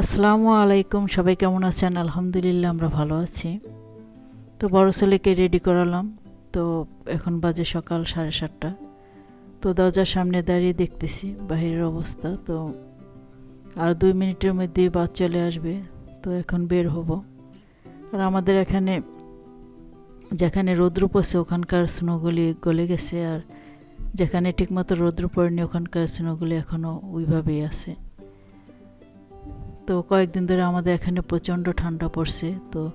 আসসালামু আলাইকুম, সবাই কেমন আছেন? আলহামদুলিল্লাহ, আমরা ভালো আছি। তো বড় ছেলেকে রেডি করালাম। তো এখন বাজে সকাল সাড়ে সাতটা। তো দরজার সামনে দাঁড়িয়ে দেখতেছি বাহিরের অবস্থা। তো আর দুই মিনিটের মধ্যে বাস চলে আসবে। তো এখন বের হব। আর আমাদের এখানে যেখানে রৌদ্র পড়ছে ওখানকার স্নোগুলি গলে গেছে আর যেখানে ঠিকমতো রৌদ্র পড়েনি, ওখানকার স্নোগুলি এখনও ওইভাবেই আছে। তো কয়েকদিন ধরে আমাদের এখানে প্রচণ্ড ঠান্ডা পড়ছে। তো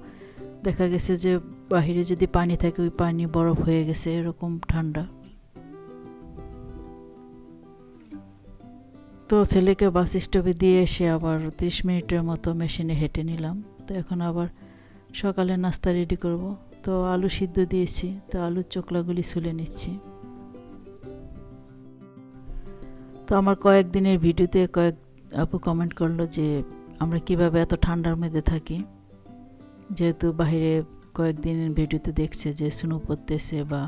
দেখা গেছে যে বাহিরে যদি পানি থাকে, ওই পানি বরফ হয়ে গেছে, এরকম ঠান্ডা। তো ছেলেকে বাস স্টপে দিয়ে এসে আবার ত্রিশ মিনিটের মতো মেশিনে হেঁটে নিলাম। তো এখন আবার সকালে নাস্তা রেডি করব। তো আলু সিদ্ধ দিয়েছি, তো আলুর চোকলাগুলি ছুলে নিচ্ছি। তো আমার কয়েকদিনের ভিডিওতে কয়েক আপু কমেন্ট করল যে, আমরা কীভাবে এত ঠান্ডার মধ্যে থাকি? যেহেতু বাইরে কয়েকদিনের ভিডিওতে দেখছে যে স্নো পড়তেছে বা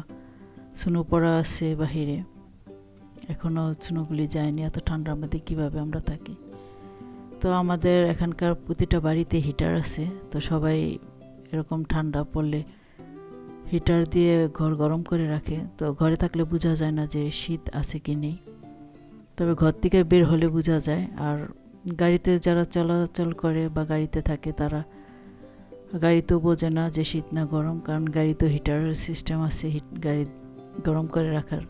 স্নো পড়া আছে বাহিরে। এখনও স্নোগুলি যায়নি, এত ঠান্ডার মধ্যে কীভাবে আমরা থাকি? তো আমাদের এখানকার প্রতিটা বাড়িতে হিটার আছে, তো সবাই এরকম ঠান্ডা পড়লে হিটার দিয়ে ঘর গরম করে রাখে। তো ঘরে থাকলে বোঝা যায় না যে শীত আছে কি নেই। তবে ঘর থেকে বের হলে বোঝা যায়। আর গাড়িতে যারা চলাচল করে বা গাড়িতে থাকে, তারা গাড়িতেও বোঝে না যে শীত না গরম। কারণ গাড়িতেও হিটারের সিস্টেম আছে, হিট গাড়ি গরম করে রাখার।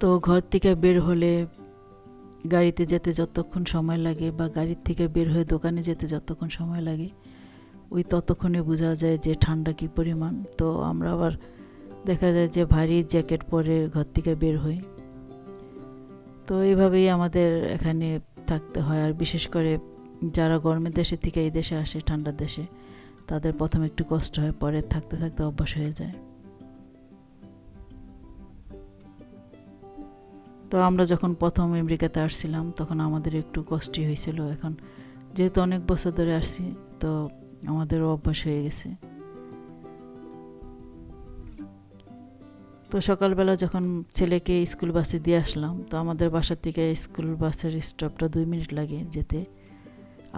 তো ঘর থেকে বের হলে গাড়িতে যেতে যতক্ষণ সময় লাগে বা গাড়ির থেকে বের হয়ে দোকানে যেতে যতক্ষণ সময় লাগে ওই ততক্ষণে বোঝা যায় যে ঠান্ডা কী পরিমাণ। তো আমরা আবার দেখা যায় যে ভারী জ্যাকেট পরে ঘর থেকে বের হই। তো এইভাবেই আমাদের এখানে থাকতে হয়। আর বিশেষ করে যারা গরমের দেশে থেকে এই দেশে আসে ঠান্ডার দেশে, তাদের প্রথম একটু কষ্ট হয়, পরে থাকতে থাকতে অভ্যাস হয়ে যায়। তো আমরা যখন প্রথম আমেরিকাতে আসছিলাম, তখন আমাদের একটু কষ্টই হয়েছিল। এখন যেহেতু অনেক বছর ধরে আসছি, তো আমাদেরও অভ্যাস হয়ে গেছে। তো সকালবেলা যখন ছেলেকে স্কুল বাসে দিয়ে আসলাম, তো আমাদের বাসার থেকে স্কুল বাসের স্টপটা দুই মিনিট লাগে যেতে।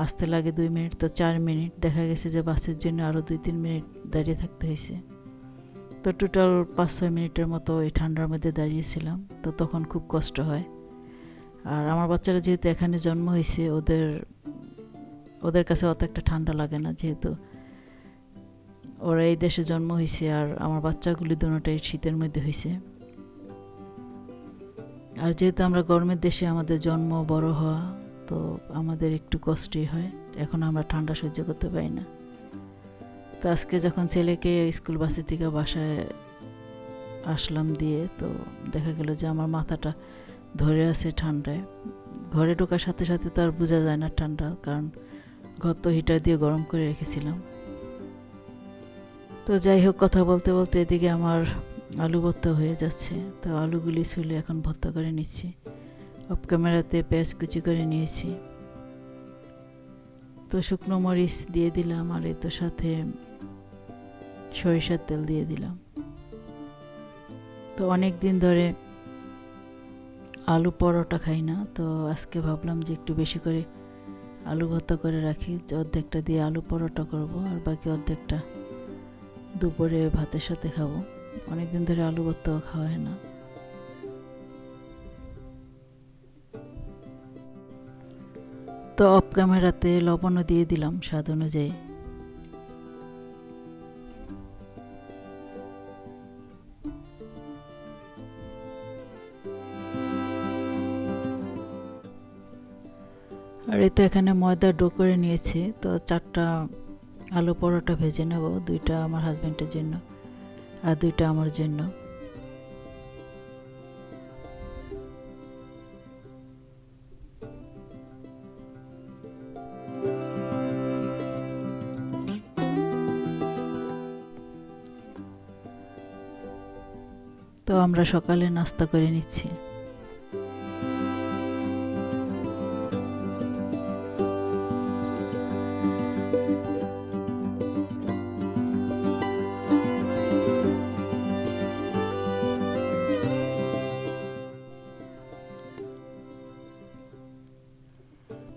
আসতে লাগে দুই মিনিট, তো চার মিনিট। দেখা গেছে যে বাসের জন্য আরও দুই তিন মিনিট দাঁড়িয়ে থাকতে হয়েছে। তো টোটাল পাঁচ ছয় মিনিটের মতো এই ঠান্ডার মধ্যে দাঁড়িয়েছিলাম। তো তখন খুব কষ্ট হয়। আর আমার বাচ্চারা যেহেতু এখানে জন্ম হয়েছে, ওদের ওদের কাছে অত একটা ঠান্ডা লাগে না যেহেতু ওরা এই দেশে জন্ম হয়েছে আর আমার বাচ্চাগুলি দুটোটাই শীতের মধ্যে হয়েছে। আর যেহেতু আমরা গরমের দেশে আমাদের জন্ম বড় হওয়া, তো আমাদের একটু কষ্টই হয়। এখন আমরা ঠান্ডা সহ্য করতে পারি না। তো আজকে যখন ছেলেকে স্কুল বাসে থেকে বাসায় আসলাম দিয়ে, তো দেখা গেল যে আমার মাথাটা ধরে আছে ঠান্ডায়। ঘরে ঢোকার সাথে সাথে তো আর বোঝা যায় না ঠান্ডা, কারণ ঘর তো হিটার দিয়ে গরম করে রেখেছিলাম। তো যাই হোক, কথা বলতে বলতে এদিকে আমার আলু ভর্তা হয়ে যাচ্ছে। তো আলুগুলি ছুলে এখন ভর্তা করে নিচ্ছি। অফ ক্যামেরাতে পেঁয়াজ কুচি করে নিয়েছি। তো শুকনো মরিচ দিয়ে দিলাম আর এতো সাথে সরিষার তেল দিয়ে দিলাম। তো অনেক দিন ধরে আলু পরোটা খাই না, তো আজকে ভাবলাম যে একটু বেশি করে আলু ভর্তা করে রাখি, অর্ধেকটা দিয়ে আলু পরোটা করব আর বাকি অর্ধেকটা দুপুরে ভাতের সাথে খাব। অনেকদিন ধরে আলু ভর্তাও খাওয়া হয় না। তো অফ ক্যামেরাতে লবণও দিয়ে দিলাম, স্বাদ অনুযায়ী। আর এতে এখানে ময়দা ডো করে নিয়েছি, তো চারটা আলু পরোটা ভেজে নেব, দুইটা আমার হাজব্যান্ডের জন্য আর দুইটা আমার জন্য। তো আমরা সকালে নাস্তা করে নিচ্ছি।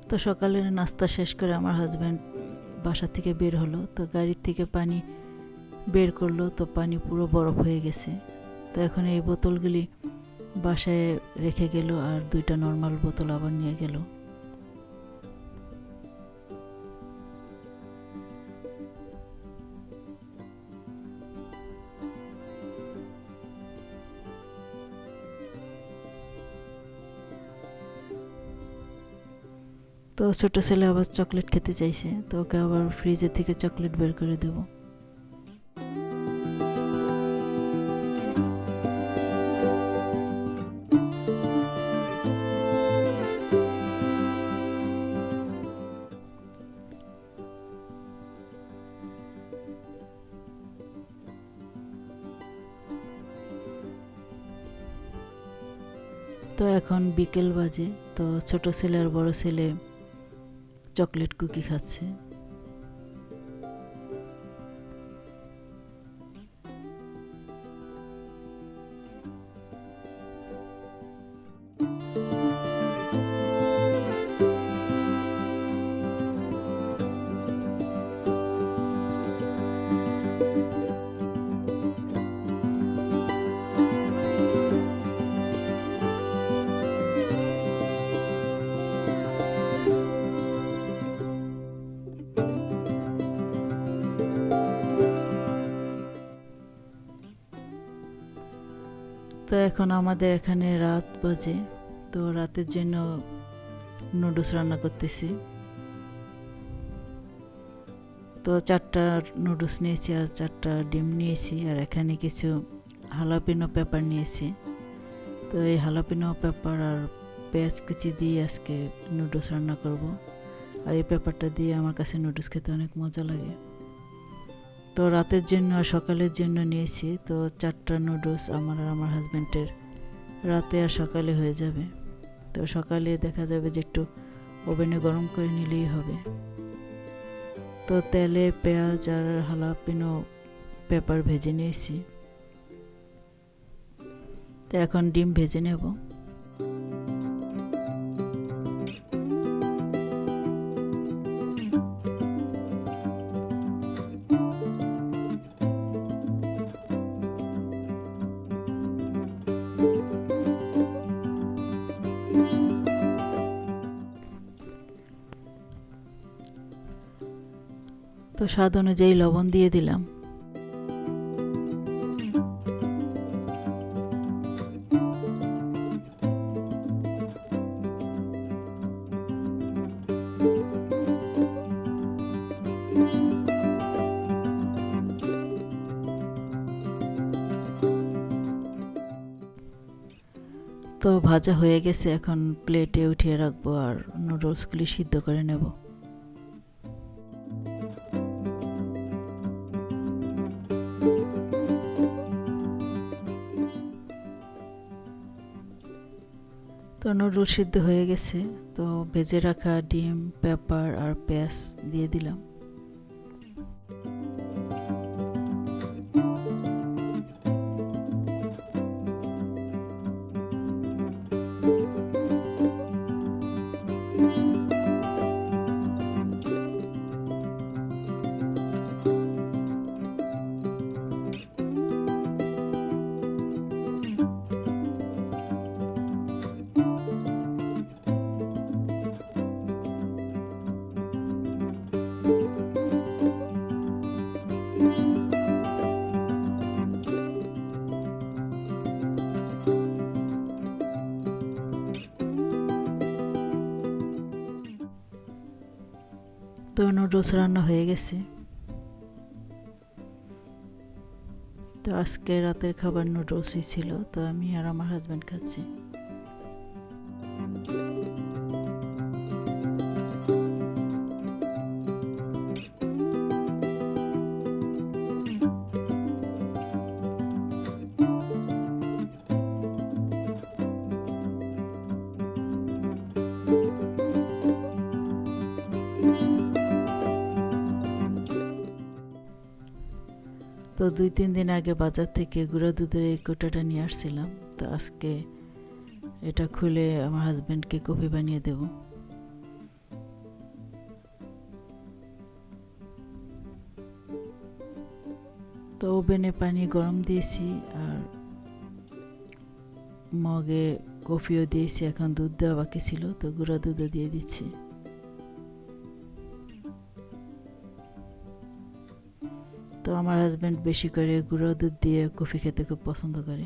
তো সকালে নাস্তা শেষ করে আমার হাজব্যান্ড বাসা থেকে বের হলো, তো গাড়ির থেকে পানি বের করল, তো পানি পুরো বরফ হয়ে গেছে। তো এখন এই বোতলগুলি বাসায় রেখে গেল আর দুইটা নর্মাল বোতল আবার নিয়ে গেল। তো ছোটো ছেলে আবার চকলেট খেতে চাইছে, তো ওকে আবার ফ্রিজের থেকে চকলেট বের করে দেবো। তো এখন বিকেল বাজে, তো ছোট ছেলে আর বড় ছেলে চকলেট কুকি খাচ্ছে। তো এখন আমাদের এখানে রাত বাজে, তো রাতের জন্য নুডলস রান্না করতেছি। তো চারটা নুডলস নিয়েছি আর চারটা ডিম নিয়েছি আর এখানে কিছু হালাপিনো পেপার নিয়েছি। তো এই হালাপিনো পেপার আর পেঁয়াজ কুচি দিয়ে আজকে নুডলস রান্না করব। আর এই পেপারটা দিয়ে আমার কাছে নুডলস খেতে অনেক মজা লাগে। তো রাতের জন্য আর সকালের জন্য নিয়েছি। তো চারটা নুডলস আমার আর আমার হাজব্যান্ডের রাতে আর সকালে হয়ে যাবে। তো সকালে দেখা যাবে যে একটু ওভেনে গরম করে নিলেই হবে। তো তেলে পেঁয়াজ আর হালাপিনো পেপার ভেজে নিয়েছি। তো এখন ডিম ভেজে নেব। তো স্বাদ অনুযায়ী লবণ দিয়ে দিলাম। তো ভাজা হয়ে গেছে, এখন প্লেটে উঠিয়ে রাখব আর নুডলসগুলি সিদ্ধ করে নেব। তো নুডল সিদ্ধ হয়ে গেছে? তো ভেজে রাখা ডিম পেপার আর পেঁয়াজ দিয়ে দিলাম। তো নুডলস রান্না হয়ে গেছে। তো আজকে রাতের খাবার নুডলসই ছিল, তো আমি আর আমার হাজব্যান্ড খাচ্ছি। দুই তিন দিন আগে বাজার থেকে গুঁড়া দুধের এই কোটাটা নিয়ে আসছিলাম। তো আজকে এটা খুলে আমার হাজব্যান্ডকে কফি বানিয়ে দেব। তো ওভেনে পানি গরম দিয়েছি আর মগে কফিও দিয়েছি, এখন দুধ দেওয়া বাকি ছিল, তো গুঁড়া দুধও দিয়ে দিচ্ছি। তো আমার হাজব্যান্ড বেশি করে গুঁড়ো দুধ দিয়ে কফি খেতে খুব পছন্দ করে।